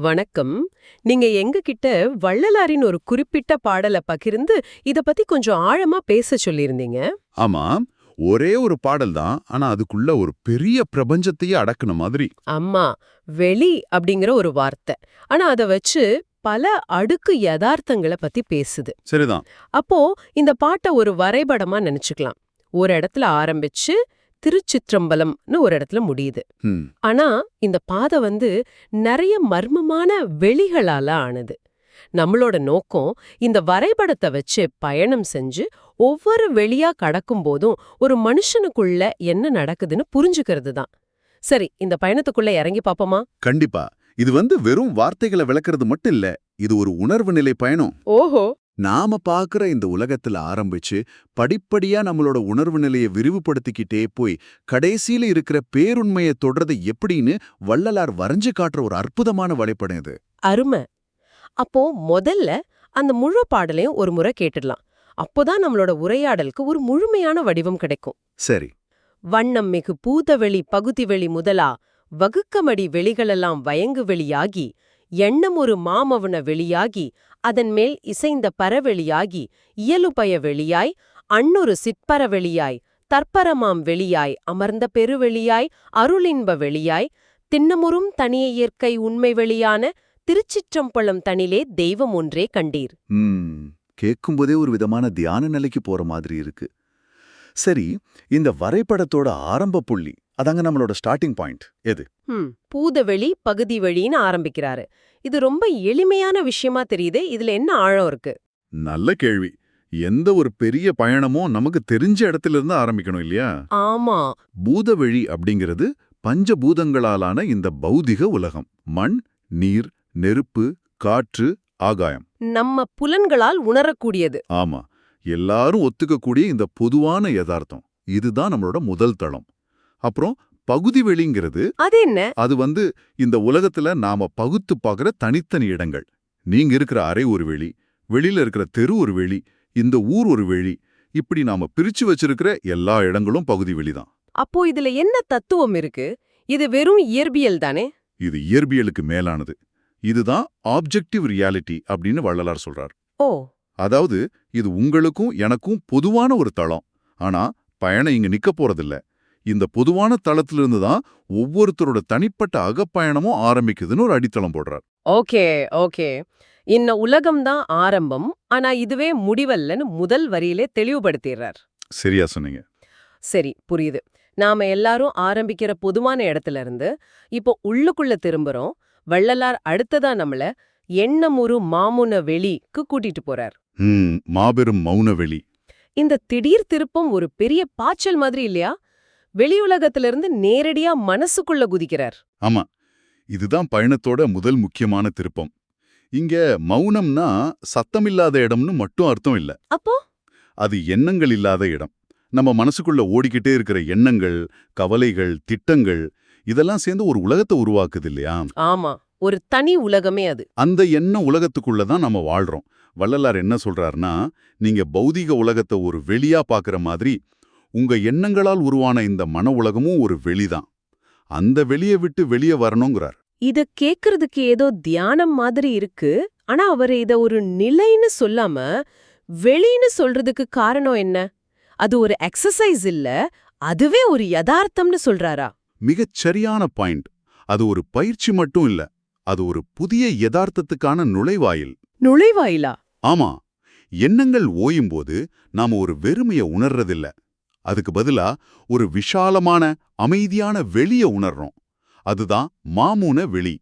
வணக்கம். நீங்க எங்க கிட்ட வள்ளலாரின் ஒரு குறிப்பிட்ட பாடலை பகிர்ந்து இத பத்தி கொஞ்சம் ஆழமா பேச சொல்லியிருந்தீங்க. ஆமா. ஒரே ஒரு பாடல் தான். ஆனா அதுக்குள்ள ஒரு பெரிய பிரபஞ்சத்தையே அடக்குன மாதிரி. அம்மா வெளி அப்படிங்கிற ஒரு வார்த்தை. ஆனா அத வச்சு பல அடுக்கு யதார்த்தங்களை பத்தி பேசுது. சரிதான். அப்போ இந்த பாட்டை ஒரு வரைபடமா நினைச்சுக்கலாம். ஒரு இடத்துல ஆரம்பிச்சு திருச்சிற்றம்பலம்னு ஒரு இடத்துல முடியுது. ஆனா இந்த பாதை வந்து நிறைய மர்மமான வெளிகளால ஆனது. நம்மளோட நோக்கம் இந்த வரைபடத்தை வச்சு பயணம் செஞ்சு ஒவ்வொரு வெளியா கடக்கும் போதும் ஒரு மனுஷனுக்குள்ள என்ன நடக்குதுன்னு புரிஞ்சுக்கிறது தான். சரி இந்த பயணத்துக்குள்ள இறங்கி பாப்போமா? கண்டிப்பா. இது வந்து வெறும் வார்த்தைகளை விளக்குறது மட்டும் இல்ல இது ஒரு உணர்வு நிலை பயணம். ஓஹோ! நாம பாக்குற இந்த உலகத்துல ஆரம்பிச்சு படிப்படியா நம்மளோட உணர்வு நிலையை விரிவுபடுத்திக்கிட்டே போய் கடைசியில இருக்கிற பேருண்மையை தொடர்றது எப்படின்னு வள்ளலார் வரைஞ்சு காட்டுற ஒரு அற்புதமான வழிபடம் இது. அருமை. அப்போ முதல்ல அந்த முழு பாடலையும் ஒரு முறை கேட்டுடலாம். அப்போதான் நம்மளோட உரையாடலுக்கு ஒரு முழுமையான வடிவம் கிடைக்கும். சரி. வண்ணம் மிகு பூதவெளி பகுதிவெளி முதலா வகுக்கமடி வெளிகளெல்லாம் வயங்கு வெளியாகி எண்ணம் ஒரு மாமவன வெளியாகி அதன் மேல் இசைந்த பரவெளியாகி இயலுபய வெளியாய் அன்னொரு சிற்பர வெளியாய் தற்பரமாம் வெளியாய் அமர்ந்த பெருவெளியாய் அருளின்ப வெளியாய் திண்ணமுறும் தனிய இயற்கை உண்மை வெளியான திருச்சிற்றம்பலம் தனிலே தெய்வம் ஒன்றே கண்டீர். கேட்கும்போதே ஒரு விதமான தியான நிலைக்கு போற மாதிரி இருக்கு. சரி இந்த வரைபடத்தோட ஆரம்ப புள்ளி அதாங்க நம்மளோட ஸ்டார்டிங் பாயிண்ட் எது? பூதவெளி பகுதி வழின்னு ஆரம்பிக்கிறாரு. இது ரொம்ப எளிமையான விஷயமா தெரியுது. இதுல என்ன ஆழம் இருக்கு? நல்ல கேள்வி. எந்த ஒரு பெரிய பயணமும் நமக்கு தெரிஞ்ச இடத்துல இருந்து ஆரம்பிக்கணும் இல்லையா? ஆமா. பூதவெளி அப்படிங்கிறது பஞ்சபூதங்களாலான இந்த பௌதிக உலகம். மண் நீர் நெருப்பு காற்று ஆகாயம். நம்ம புலன்களால் உணரக்கூடியது. ஆமா. எல்லாரும் ஒத்துக்கக்கூடிய இந்த பொதுவான யதார்த்தம். இதுதான் நம்மளோட முதல் தளம். அப்புறம் பகுதி வெளிங்கிறது. அது என்ன? அது வந்து இந்த உலகத்துல நாம பகுத்து பார்க்குற தனித்தனி இடங்கள். நீங்க இருக்கிற அறை ஒரு வெளி வெளியில இருக்கிற தெரு ஒரு வெளி இந்த ஊர் ஒரு வெளி இப்படி நாம பிரிச்சு வச்சிருக்கிற எல்லா இடங்களும் பகுதி வெளிதான் அப்போ இதுல என்ன தத்துவம் இருக்கு? இது வெறும் இயற்பியல் தானே? இது இயற்பியலுக்கு மேலானது. இதுதான் ஆப்ஜெக்டிவ் ரியாலிட்டி அப்படின்னு வள்ளலார் சொல்றார். ஓ. அதாவது இது உங்களுக்கும் எனக்கும் பொதுவான ஒரு தளம். ஆனா பயணம் இங்க நிக்க போறதில்ல. இந்த பொதுவான தளத்திலிருந்து தான் ஒவ்வொருத்தரோட தனிப்பட்ட அகப்பயணமும் ஆரம்பிக்குதுன்னு ஒரு அடித்தளம் போடுறார். Okay okay. இன்ன உலகம் தான் ஆரம்பம் ஆனா இதுவே முடிவல்லன்னு முதல் வரியிலே தெளிவுபடுத்திடுறார். சரியா சொன்னீங்க. சரி புரியுது. நாம எல்லாரும் ஆரம்பிக்கிற பொதுவான இடத்துல இருந்து இப்போ உள்ளுக்குள்ள திரும்புறோம். வள்ளலார் அடுத்ததா நம்மள எண்ணமுறு மாமுன வெளிக்கு கூட்டிட்டு போறார். மாபெரும் மௌனவெளி இந்த திடீர் திருப்பம் ஒரு பெரிய பாய்ச்சல் மாதிரி இல்லையா? வெளியுலகத்திலிருந்து நேரடியா மனசுக்குள்ள குதிக்கிறார். ஆமா. இதுதான் பயணத்தோட முதல் முக்கியமான திருப்பம். இங்க மௌனம்னா சத்தமில்லாத இடம்னு மட்டும் அர்த்தம் இல்ல. அப்போ? அது எண்ணங்கள் இல்லாத இடம். நம்ம மனசுக்குள்ள ஓடிக்கிட்டே இருக்கிற எண்ணங்கள் கவலைகள் திட்டங்கள் இதெல்லாம் சேர்ந்து ஒரு உலகத்தை உருவாக்குது இல்லையா? ஆமா. ஒரு தனி உலகமே அது. அந்த எண்ண உலகத்துக்குள்ள தான் நம்ம வாழ்றோம். வள்ளலார் என்ன சொல்றாருன்னா நீங்க பௌதீக உலகத்தை ஒரு வெளியா பார்க்குற மாதிரி உங்க எண்ணங்களால் உருவான இந்த மன உலகமும் ஒரு வெளிதான். அந்த வெளியை விட்டு வெளியே வரணுங்கிறார். இத கேக்குறதுக்கு ஏதோ தியானம் மாதிரி இருக்கு. ஆனா அவர் இத ஒரு நிலைன்னு சொல்லாம வெளின்னு சொல்றதுக்கு காரணம் என்ன? அது ஒரு எக்ஸசைஸ் இல்ல அதுவே ஒரு யதார்த்தம்னு சொல்றாரா? மிகச் சரியான பாயிண்ட் அது ஒரு பயிற்சி மட்டும் இல்ல அது ஒரு புதிய யதார்த்தத்துக்கான நுழைவாயில். நுழைவாயிலா? ஆமா எண்ணங்கள் ஓயும்போது நாம ஒரு வெறுமைய உணர்றதில்ல. அதுக்கு பதிலா ஒரு விஷாலமான அமைதியான வெளிய உணர்றோம். அதுதான் மாமூன வெளி.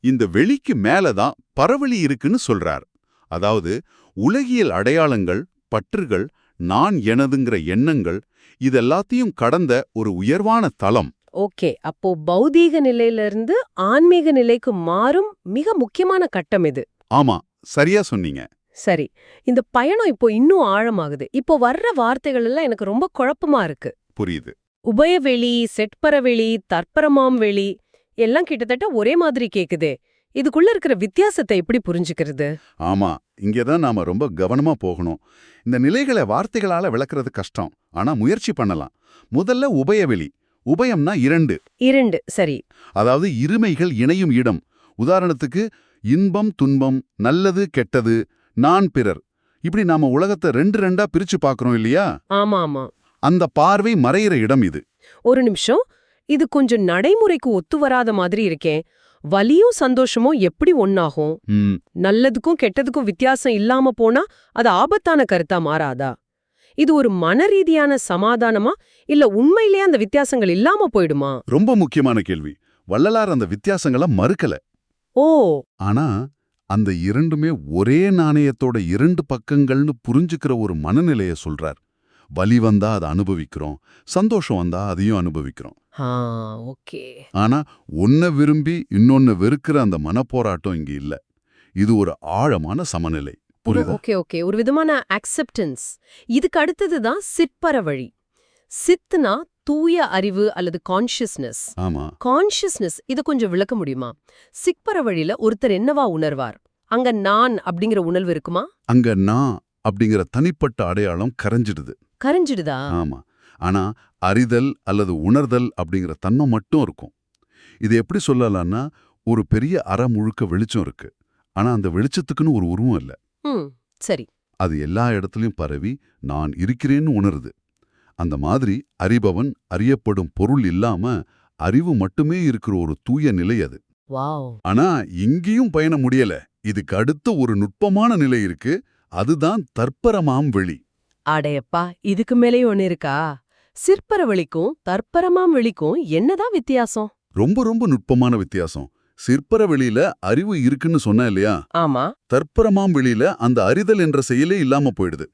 இந்த வெளிக்கு மேலதான் பரவெளி இருக்குன்னு சொல்றார். அதாவது உலகியல் அடையாளங்கள் பற்றுகள் நான் எனதுங்கிற எண்ணங்கள் இதெல்லாத்தையும் கடந்த ஒரு உயர்வான தளம். ஓகே. அப்போ பௌதீக நிலையில இருந்து ஆன்மீக நிலைக்கு மாறும் மிக முக்கியமான கட்டம் இது. ஆமா சரியா சொன்னீங்க. சரி. இந்த பயணம் இப்போ இன்னும் ஆழமாகுது. இப்போ வர்ற வார்த்தைகள் எல்லாம் எனக்கு ரொம்ப குழப்பமா இருக்கு. புரியுது. உபயவெளி செட்பரவெளி தற்பரமாம் வெளி எல்லாம் கிட்டத்தட்ட ஒரே மாதிரி கேக்குதே. இதுக்குள்ள இருக்கிற வித்தியாசத்தை எப்படி புரிஞ்சுக்கிறது? ஆமா. இங்கதான் நாம ரொம்ப கவனமா போகணும். இந்த நிலைகளை வார்த்தைகளால விளக்குறது கஷ்டம். ஆனா முயற்சி பண்ணலாம். முதல்ல உபயவெளி. உபயம்னா இரண்டு. இரண்டு. சரி. அதாவது இருமைகள் இணையும் இடம். உதாரணத்துக்கு இன்பம் துன்பம் நல்லது கெட்டது நான் பிறர். இப்படி நாம உலகத்தை ரெண்டு ரெண்டா பிரிச்சு பார்க்கறோம் இல்லையா? ஆமா ஆமா அந்த பார்வை மறையிற இடம் இது. ஒரு நிமிஷம். இது கொஞ்சம் நடைமுறைக்கு ஒத்து வராத மாதிரி இருக்கே. வலியும் சந்தோஷமும் எப்படி ஒன்னாகும் நல்லதுக்கும் கெட்டதுக்கும் வித்தியாசம் இல்லாம போனா அது ஆபத்தான கருத்தா மாறாதா? இது ஒரு மனரீதியான சமாதானமா? இல்ல உண்மையிலேயே அந்த வித்தியாசங்கள் இல்லாம போயிடுமா? ரொம்ப முக்கியமான கேள்வி. வள்ளலார் அந்த வித்தியாசங்களை மறுக்கல. ஓ. ஆனா அந்த இரண்டுமே ஒரே நாணயத்தோட இரண்டு பக்கங்கள்னு புரிஞ்சுக்கிற ஒரு மனநிலைய சொல்றார். வலி வந்தா அதை அனுபவிக்கிறோம் சந்தோஷம் வந்தா அதையும் அனுபவிக்கிறோம். ஓகே. ஆனா ஒன்ன விரும்பி இன்னொன்னு வெறுக்கிற அந்த மனப்போராட்டம் இங்க இல்ல. இது ஒரு ஆழமான சமநிலை. Okay okay. ஒரு விதமான அக்செப்டன்ஸ் இதுக்கு அடுத்தது தான் சிற்பர வழி சித்னா தூய அறிவு அல்லது கான்ஷியஸ்னஸ் ஆமா. கான்ஷியஸ்னஸ் இத கொஞ்சம் விளக்க முடியுமா? சிற்பர வழியில ஒருத்தர் என்னவா உணர்வார்? அங்க நான் அப்படிங்கிற உணர்வு இருக்குமா? அங்க நான் அப்படிங்கிற தனிப்பட்ட அடையாளம் கரைஞ்சிடுது. கரைஞ்சிடுதா? ஆமா. ஆனா அறிதல் அல்லது உணர்தல் அப்படிங்கிற தன்மை மட்டும் இருக்கும். இது எப்படி சொல்லலாம்னா ஒரு பெரிய அறை முழுக்க வெளிச்சம் இருக்கு. ஆனா அந்த வெளிச்சத்துக்குன்னு ஒரு உருவம் இல்ல. சரி. அது எல்லா இடத்துலயும் பரவி நான் இருக்கிறேன்னு உணருது. அந்த மாதிரி அறிபவன் அறியப்படும் பொருள் இல்லாம அறிவு மட்டுமே இருக்கிற ஒரு தூய நிலை அது. ஆனா இங்கேயும் பயண முடியல. இதுக்கு அடுத்த ஒரு நுட்பமான நிலை இருக்கு. அதுதான் தற்பரமாம் வெளி. அடையப்பா இதுக்கு மேலேயும் ஒண்ணு இருக்கா? சிற்பர வழிக்கும் தற்பரமாம் வெளிக்கும் என்னதான் வித்தியாசம்? ரொம்ப ரொம்ப நுட்பமான வித்தியாசம். சிற்பர வெளியில அறிவு இருக்குன்னு சொன்ன இல்லையா? ஆமா. தற்பரமாம் வெளியில அந்த அறிதல் என்ற செயலே இல்லாம போயிடுது.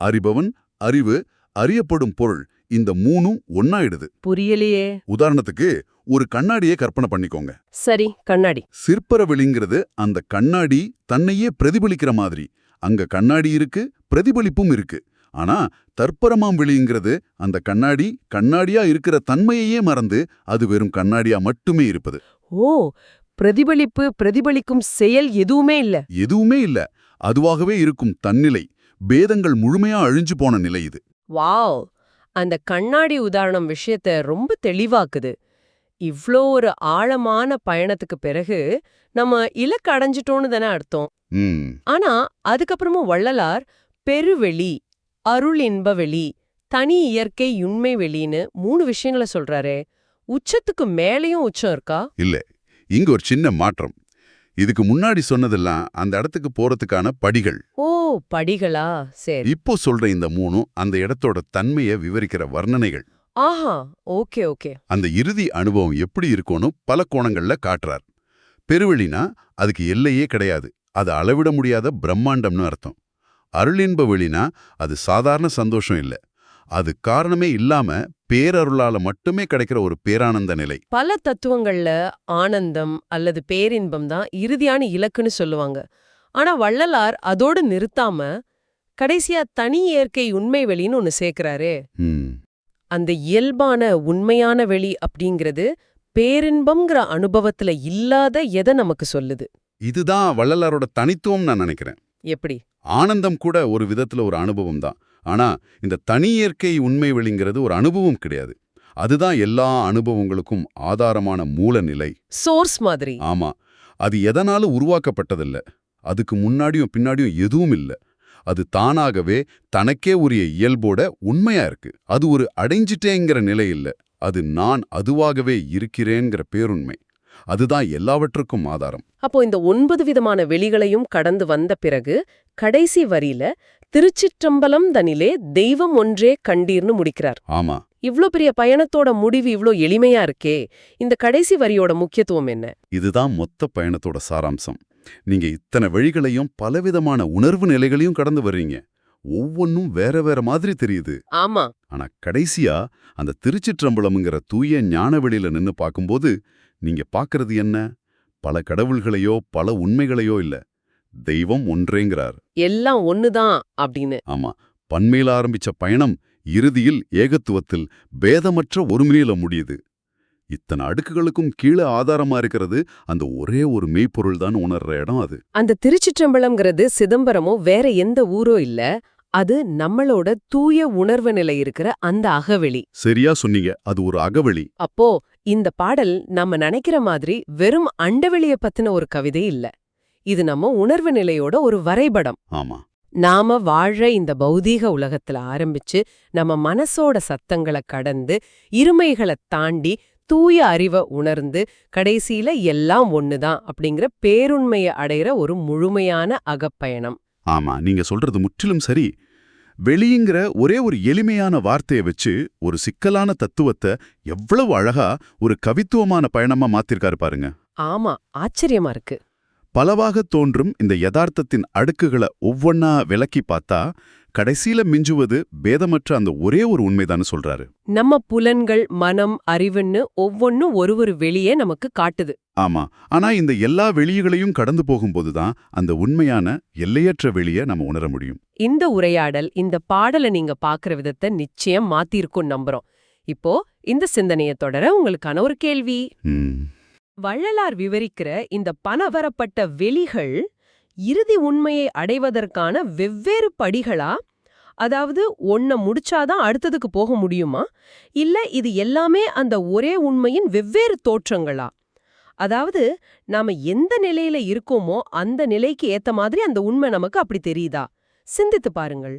அறிபவன் அறிவு அறியப்படும் பொருள் இந்த மூணும் ஒன்னாயிடுது புரியலையே. உதாரணத்துக்கு ஒரு கண்ணாடியை கற்பனை பண்ணிக்கோங்க. சரி கண்ணாடி. சிற்பர வெளிங்கிறது அந்த கண்ணாடி தன்னையே பிரதிபலிக்கிற மாதிரி. அங்க கண்ணாடி இருக்கு பிரதிபலிப்பும் இருக்கு. ஆனா தற்பரமாம் வெளிங்கிறது அந்த கண்ணாடி கண்ணாடியா இருக்கிற தன்மையையே மறந்து அது வெறும் கண்ணாடியா மட்டுமே இருப்பது. ஓ பிரதிபலிப்பு பிரதிபலிக்கும் செயல் எதுவுமே இல்ல. எதுவுமே இல்ல. அதுவாகவே இருக்கும் தன்னிலை. பேதங்கள் முழுமையா அழிஞ்சு போன நிலை இது. வாவ்! அந்த கண்ணாடி உதாரணம் விஷயத்த ரொம்ப தெளிவாக்குது. இவ்ளோ ஒரு ஆழமான பயணத்துக்கு பிறகு நம்ம இலக்கு அடைஞ்சிட்டோன்னு தானே அர்த்தம். ஆனா அதுக்கப்புறமும் வள்ளலார் பெருவெளி அருள் இன்ப வெளி தனி இயற்கை உண்மை வெளின்னு மூணு விஷயங்களை சொல்றாரே. உச்சத்துக்கு மேலேயும் உச்சம் இருக்கா? இல்ல இங்க ஒரு சின்ன மாற்றம். இதுக்கு முன்னாடி சொன்னதெல்லாம் அந்த இடத்துக்கு போறதுக்கான படிகள். ஓ படிகளா? சரி. இப்போ சொல்ற இந்த மூணும் அந்த இடத்தோட தன்மையை விவரிக்கிற வர்ணனைகள். ஆஹா ஓகே ஓகே. அந்த இறுதி அனுபவம் எப்படி இருக்கும்னு பல கோணங்கள்ல காட்டுறார். பெருவெளினா அதுக்கு எல்லையே கிடையாது. அது அளவிட முடியாத பிரம்மாண்டம்னு அர்த்தம். அருளின்ப வெளினா அது சாதாரண சந்தோஷம் இல்ல. அது காரணமே இல்லாம பேரருளால மட்டுமே கிடைக்கிற ஒரு பேரானந்த நிலை. பல தத்துவங்கள்ல ஆனந்தம் அல்லது பேரின்பம் தான் இறுதியான இலக்குன்னு சொல்லுவாங்க. ஆனா வள்ளலார் அதோடு நிறுத்தாம கடைசியா தனி இயற்கை உண்மை வெளின்னு ஒன்னு சேர்க்கறாரே. அந்த இயல்பான உண்மையான வெளி அப்படிங்கிறது பேரின்பம்ங்கிற அனுபவத்துல இல்லாத எதை நமக்கு சொல்லுது. இதுதான் வள்ளலாரோட தனித்துவம் நான் நினைக்கிறேன். எப்படி? ஆனந்தம் கூட ஒரு விதத்துல ஒரு அனுபவம் தான். ஆனா இந்த தனி இயற்கை உண்மை வெளிங்கிறது ஒரு அனுபவம் கிடையாது. அதுதான் எல்லா அனுபவங்களுக்கும் ஆதாரமான மூல நிலை சோர்ஸ் மாதிரி. ஆமா. அது எதனால உருவாக்கப்பட்டதில்ல? அதுக்கு முன்னாடியும் பின்னாடியும் எதுவும் இல்ல. அது தானாகவே தனக்கே உரிய இயல்போட உண்மையா இருக்கு. அது ஒரு அடைஞ்சிட்டேங்கிற நிலை இல்ல. அது நான் அதுவாகவே இருக்கிறேங்கிற பேருண்மை. அதுதான் எல்லாவற்றுக்கும் ஆதாரம். அப்போ இந்த ஒன்பது விதமான வெளிகளையும் கடந்து வந்த பிறகு கடைசி வரியில திருச்சிற்றம்பலம் தனிலே தெய்வம் ஒன்றே கண்டீர்னு முடிக்கிறார். ஆமா. இவ்ளோ பெரிய பயணத்தோட முடிவு இவ்ளோ எளிமையா இருக்கே. இந்த கடைசி வரியோட முக்கியத்துவம் என்ன? இதுதான் மொத்த பயணத்தோட சாராம்சம். நீங்க இத்தனை வழிகளையும் பலவிதமான உணர்வு நிலைகளையும் கடந்து வர்றீங்க. ஒவ்வொன்னும் வேற வேற மாதிரி தெரியுது. ஆமா. ஆனா கடைசியா அந்த திருச்சிற்றம்பலம்ங்கிற தூய ஞான வெளியில நின்னு பார்க்கும்போது நீங்க பார்க்கறது என்ன? பல கடவுள்களையோ பல உண்மைகளையோ இல்ல. தெய்வம் ஒன்றேங்கிறார். எல்லாம் ஒண்ணுதான் அப்படின்னு. ஆமா பன்மையில ஆரம்பிச்ச பயணம் இறுதியில் ஏகத்துவத்தில் பேதமற்ற ஒருமையில முடியுது. இத்தனை அடுக்குகளுக்கும் கீழே ஆதாரமா இருக்கிறது அந்த ஒரே ஒரு மெய்ப்பொருள் தான் உணர்ற இடம் அது. அந்த திருச்சிற்றம்பலம்ங்கிறது சிதம்பரமோ வேற எந்த ஊரோ இல்ல அது நம்மளோட தூய உணர்வு நிலை இருக்கிற அந்த அகவெளி. சரியா சொன்னீங்க அது ஒரு அகவெளி. அப்போ இந்த பாடல் நம்ம நினைக்கிற மாதிரி வெறும் அண்டவெளிய பத்தின ஒரு கவிதை இல்ல. இது நம்ம உணர்வு நிலையோட ஒரு வரைபடம். ஆமா. நாம வாழ்ற இந்த பௌதீக உலகத்துல ஆரம்பிச்சு நம்ம மனசோட சத்தங்களை கடந்து இருமைகளை தாண்டி தூய அறிவை உணர்ந்து கடைசியில எல்லாம் ஒண்ணுதான் அப்படிங்கிற பேருண்மையை அடையிற ஒரு முழுமையான அகப்பயணம். ஆமா நீங்க சொல்றது முற்றிலும் சரி. வெளிங்கிற ஒரே ஒரு எளிமையான வார்த்தையை வச்சு ஒரு சிக்கலான தத்துவத்தை எவ்வளவு அழகா ஒரு கவித்துவமான பயணமா மாத்திருக்காரு பாருங்க. ஆமா ஆச்சரியமா இருக்கு. பலவாக தோன்றும் இந்த யதார்த்தத்தின் அடுக்குகளை ஒவ்வொன்னா விளக்கி பார்த்தா கடைசியில மிஞ்சுவது பேதமற்ற அந்த ஒரே ஒரு உண்மைதான்னு சொல்றாரு. நம்ம புலன்கள் மனம் அறிவுன்னு ஒவ்வொன்னும் ஒரு ஒரு வெளியே நமக்கு காட்டுது. ஆமா. ஆனா இந்த எல்லா வெளியகளையும் கடந்து போகும்போதுதான் அந்த உண்மையான எல்லையற்ற வெளிய நம்ம உணர முடியும். இந்த உரையாடல் இந்த பாடலை நீங்க பாக்குற விதத்தை நிச்சயம் மாத்திருக்கும் நம்புறோம். இப்போ இந்த சிந்தனைய தொடர உங்களுக்கான ஒரு கேள்வி. வள்ளலார் விவரிக்கிற இந்த பணவரப்பட்ட வெளிகள் இறுதி உண்மையை அடைவதற்கான வெவ்வேறு படிகளா? அதாவது ஒன்ன முடிச்சாதான் அடுத்ததுக்கு போக முடியுமா? இல்ல இது எல்லாமே அந்த ஒரே உண்மையின் வெவ்வேறு தோற்றங்களா? அதாவது நாம எந்த நிலையில இருக்கோமோ அந்த நிலைக்கு ஏத்த மாதிரி அந்த உண்மை நமக்கு அப்படி தெரியுதா? சிந்தித்து பாருங்கள்.